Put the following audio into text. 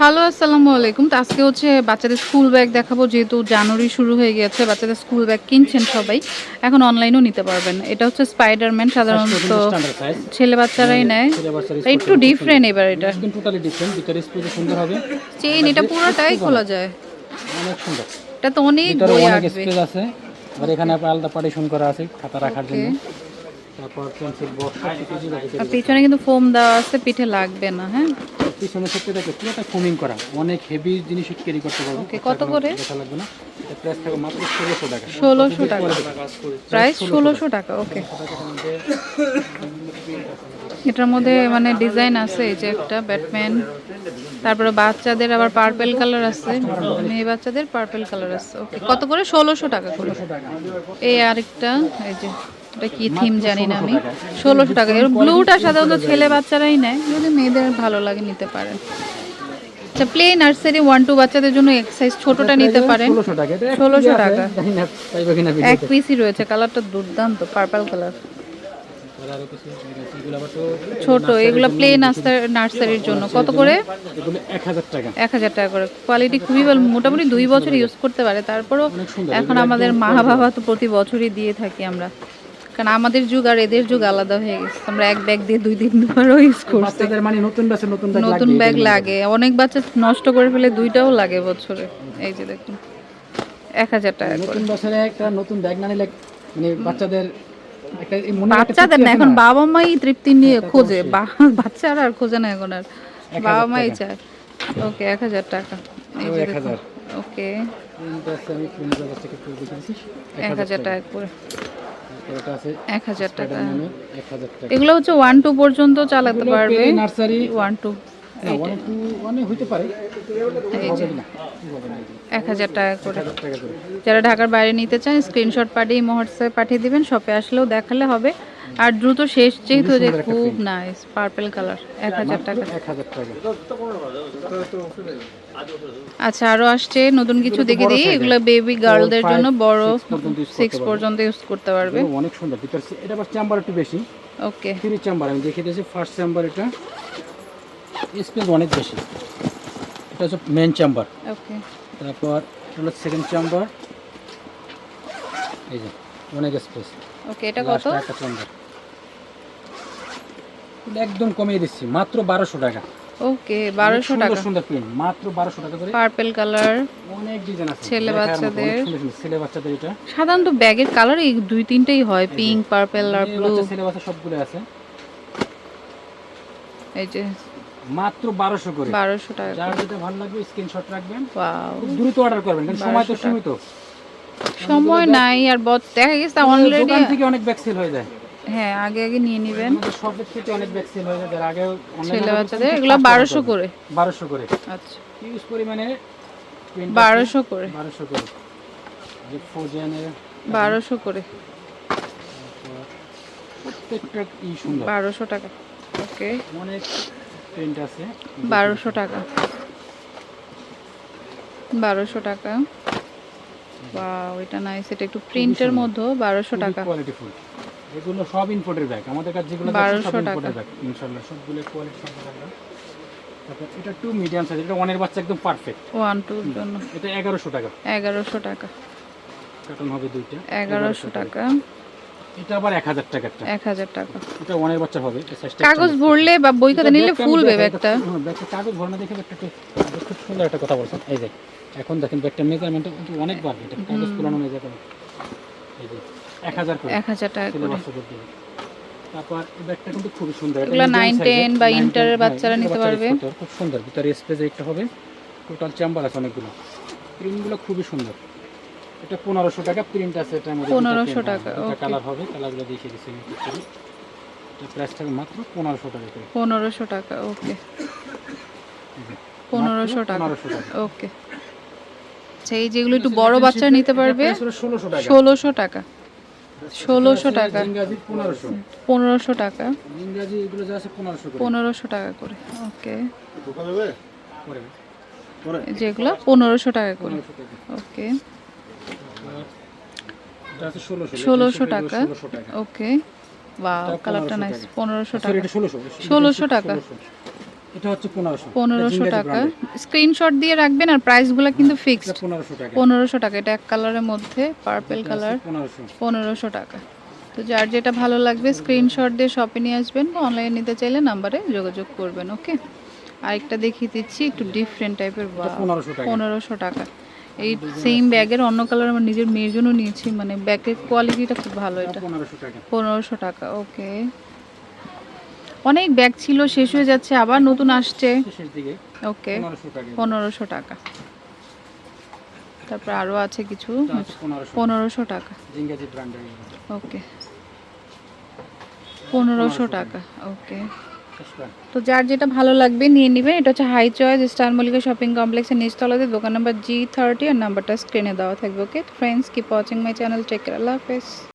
Hello আসসালামু আলাইকুম। তো আজকে হচ্ছে বাচ্চাদের স্কুল ব্যাগ দেখাবো যেহেতু জানুয়ারি শুরু হয়ে গেছে বাচ্চাদের স্কুল ব্যাগ কিনছেন সবাই। এখন অনলাইনেও নিতে পারবেন। এটা হচ্ছে স্পাইডারম্যান সাধারণত ছেলে বাচ্চারাই নেয়। একটু ডিফারেন্ট এবার এটা। টোটালি ডিফারেন্ট ভিতরে স্পেস সুন্দর হবে। চেইন এটা পুরোটাই খোলা যায়। অনেক সুন্দর। এটা তো অনেক বই আছে। আর এখানে আলাদা পার্টিশন করা আছে খাতা রাখার জন্য। তারপর পেন্সিল বক্স সব কিছু আর পিছনে কিন্তু ফোম দেওয়া আছে পিঠে লাগবে না হ্যাঁ? পিছনে সত্যি দেখো পুরোটা ফোমিং করা অনেক হেভি জিনিস ক্যারি করতে পারব। ওকে কত করে? দেখা লাগবে না। এটা প্রাইস থাকবে মাত্র ষোলোশো টাকা। ষোলোশো টাকা। প্রাইস ষোলোশো টাকা। ওকে এটার মধ্যে মানে ডিজাইন আছে এই যে একটা ব্যাটম্যান তারপরে বাচ্চাদের আবার পার্পেল কালার আছে মেয়ে বাচ্চাদের পার্পেল কালার আছে ওকে কত করে? ষোলোশো টাকা করে। এই আরেকটা এই যে এটা কি থিম জানি না আমি। ষোলোশো টাকা। এর ব্লুটা সাধারণত ছেলে বাচ্চারাই নেয় যদি মেয়েদের ভালো লাগে নিতে পারেন আচ্ছা প্লে নার্সারি ওয়ান টু বাচ্চাদের জন্য এক ছোটটা নিতে পারেন। ষোলোশো টাকা। এক পিসই রয়েছে। কালারটা দুর্দান্ত পার্পল কালার ছোট এগুলো প্লে নার্সারির জন্য। কত করে? এক হাজার টাকা। এক হাজার টাকা করে। কোয়ালিটি খুবই ভালো মোটামুটি দুই বছর ইউজ করতে পারে। তারপরও এখন আমাদের মা বাবা তো প্রতি বছরই দিয়ে থাকি আমরা। কারণ আমাদের যুগ আর এদের যুগ আলাদা হয়ে গেছে। আমরা এক ব্যাগ দিয়ে দুই তিনবারও ইউজ করছি বাচ্চাদের মানে নতুন ব্যাচে নতুন ব্যাগ নতুন ব্যাগ লাগে। অনেক বাচ্চা নষ্ট করে ফেলে দুইটাও লাগে বছরে। এই যে দেখুন এক হাজার টাকা নতুন বছরে একটা নতুন ব্যাগ না নিলে মানে বাচ্চাদের বাচ্চাদের না এখন বাবা মাই তৃপ্তি নিয়ে খোঁজে। বাচ্চারা আর খোঁজে না এখন আর। বাবা মাই চায়। ওকে এক হাজার টাকা। ওকে। এক হাজার টাকা করে। এক হাজার টাকা। এগুলো হচ্ছে ওয়ান টু পর্যন্ত চালাতে পারবে। Nursery. One two one two ওয়ানে হইতে পারে। এই যে হবে না হবে না। এক হাজার টাকা করে। যারা ঢাকার বাইরে নিতে চান স্ক্রিনশট পাঠিয়ে হোয়াটসঅ্যাপে পাঠিয়ে দিবেন শপে আসলেও দেখালে হবে। আর দ্রুত শেষ যেহেতু যে খুব নাইস পার্পল কালার এক হাজার টাকা। আচ্ছা আরও আসছে নতুন কিছু দেখে দিই। এগুলো বেবি গার্লদের জন্য বড় সিক্স পর্যন্ত ইউজ করতে পারবে। অনেক সুন্দর ভিতর এটা চেম্বার একটু বেশি। ওকে চেম্বার আমি দেখিয়ে দিয়েছি ফার্স্ট চেম্বার এটা। স্পেস অনেক বেশি। এটা হচ্ছে মেন চেম্বার ওকে তারপর এটা হলো সেকেন্ড চেম্বার এই যে অনেক স্পেস ওকে এটা কত? একটা চেম্বার একদম কমিয়ে দিচ্ছি মাত্র বারোশো টাকা। ওকে টাকা। সুন্দর প্রিন্ট মাত্র টাকা করে। পার্পল কালার অনেক ডিজাইন আছে। ছেলে বাচ্চাদের। ছেলে বাচ্চাদের এটা। সাধারণত ব্যাগের কালার এই দুই তিনটেই হয় পিঙ্ক পার্পল আর ব্লু ছেলে বাচ্চা সবগুলো আছে। এই যে মাত্র বারোশো করে। বারোশো টাকা যার যেটা ভালো লাগবে স্ক্রিনশট রাখবেন। খুব দ্রুত অর্ডার করবেন কারণ সময় তো সীমিত। সময় নাই আর বদ দেখা গেছে অলরেডি দোকান থেকে অনেক ব্যাগ সেল হয়ে যায়। হ্যাঁ আগে আগে নিয়ে নেবেন। শপের থেকে অনেক ব্যাগ সেল হয়ে যায় যার আগে ছেলে বাচ্চাদের এগুলো বারোশো করে। বারোশো করে। আচ্ছা। ইউজ পরিমাণে বারোশো করে। বারোশো করে। যে ফোজেনের বারোশো করে। প্রত্যেকটা ই সুন্দর। বারোশো টাকা। ওকে অনেক প্রিন্ট আছে। বারোশো টাকা। বারোশো টাকা। বা ওইটা নাইস এটা একটু প্রিন্টের মধ্যে বারোশো টাকা। Quality full. এগুলো সব ইম্পোর্টের ব্যাগ আমাদের কাছে যেগুলো 1200 সব। ইম্পোর্টের ব্যাগ ইনশাআল্লাহ। সবগুলো কোয়ালিটি থাকবে তারপর এটা টু মিডিয়াম সাইজ এটা ওয়ানের বাচ্চা একদম পারফেক্ট ওয়ান টুর জন্য। এটা এগারোশো টাকা। এগারোশো টাকা। কার্টন হবে দুইটা। এগারোশো টাকা। এটা আবার এক হাজার টাকারটা এক হাজার টাকা। এটা ওয়ানের বাচ্চা হবে কাগজ ভরলে বা বই খাতা নিলে ফুলবে ব্যাগটা হ্যাঁ, ব্যাগটা কাগজ ভরানো দেখে ব্যাগটা খুব সুন্দর একটা কথা বলছেন। এই যে এখন দেখেন ব্যাগটা মেজারমেন্ট কিন্তু অনেক বাড়বে এটা কাগজ এই যে এক হাজার করে। এক হাজার টাকা করে। তারপর ব্যাগটা কিন্তু খুবই সুন্দর। এটা এগুলো medium nine, size এর, ten বা এর হ্যাঁ, বাচ্চারা নিতে পারবে। পারবে। খুব সুন্দর। ভিতরে স্পেস একটা হবে। টোটাল চেম্বার আছে অনেকগুলো। প্রিন্টগুলো খুবই সুন্দর। এটা পনেরোশো টাকা প্রিন্ট আছে এটার মধ্যে 1500 টাকা, okay. কালার হবে কালারগুলো দেখিয়ে দিচ্ছি আমি এটা প্রাইস থাকবে মাত্র পনেরোশো টাকা করে। পনেরোশো টাকা ওকে পনেরোশো টাকা পনেরোশো টাকা। ওকে আচ্ছা এই যেগুলো একটু বড় বাচ্চা নিতে পারবে? ষোলোশো টাকা। ষোলোশো টাকা। ষোলোশো টাকা। ইংরাজি পনেরোশো। টাকা। ইংরাজি এগুলো যা আছে পনেরোশো টাকা করে ওকে যেগুলো পনেরোশো টাকা করে ওকে এটা ষোলোশো টাকা? ওকে। বা কালারটা নাইস পনেরোশো টাকা। ষোলোশো টাকা? এটা হচ্ছে টাকা। স্ক্রিনশট দিয়ে রাখবেন আর প্রাইসগুলো কিন্তু ফিক্সড পনেরোশো টাকা। এটা এক কালারের মধ্যে পার্পেল কালার টাকা। তো যার যেটা ভালো লাগবে স্ক্রিনশট দিয়ে শপে নিয়ে আসবেন। বা অনলাইনে নিতে চাইলে নাম্বারে যোগাযোগ করবেন ওকে আরেকটা দেখিয়ে দিচ্ছি একটু ডিফারেন্ট টাইপের পনেরোশো টাকা। পনেরোশো টাকা। এই সেম ব্যাগের অন্য কালার আমার নিজের মেয়ের জন্য নিয়েছি মানে ব্যাগের কোয়ালিটিটা খুব ভালো এটা। পনেরোশো টাকা। ওকে অনেক ব্যাগ ছিল শেষ হয়ে যাচ্ছে আবার নতুন আসছে। ওকে পনেরোশো টাকা। তারপর আরও আছে কিছু। পনেরোশো। টাকা। ওকে পনেরোশো টাকা ওকে তো যার যেটা ভালো লাগবে নিয়ে নিবে, এটা হচ্ছে high choice star Mallika shopping কমপ্লেক্সের নিচতলাতে, দোকান নাম্বার জি থার্টি আর নাম্বারটা স্ক্রিনে দেওয়া থাকবে okay friends keep watching my channel tech আল্লাহ হাফেজ।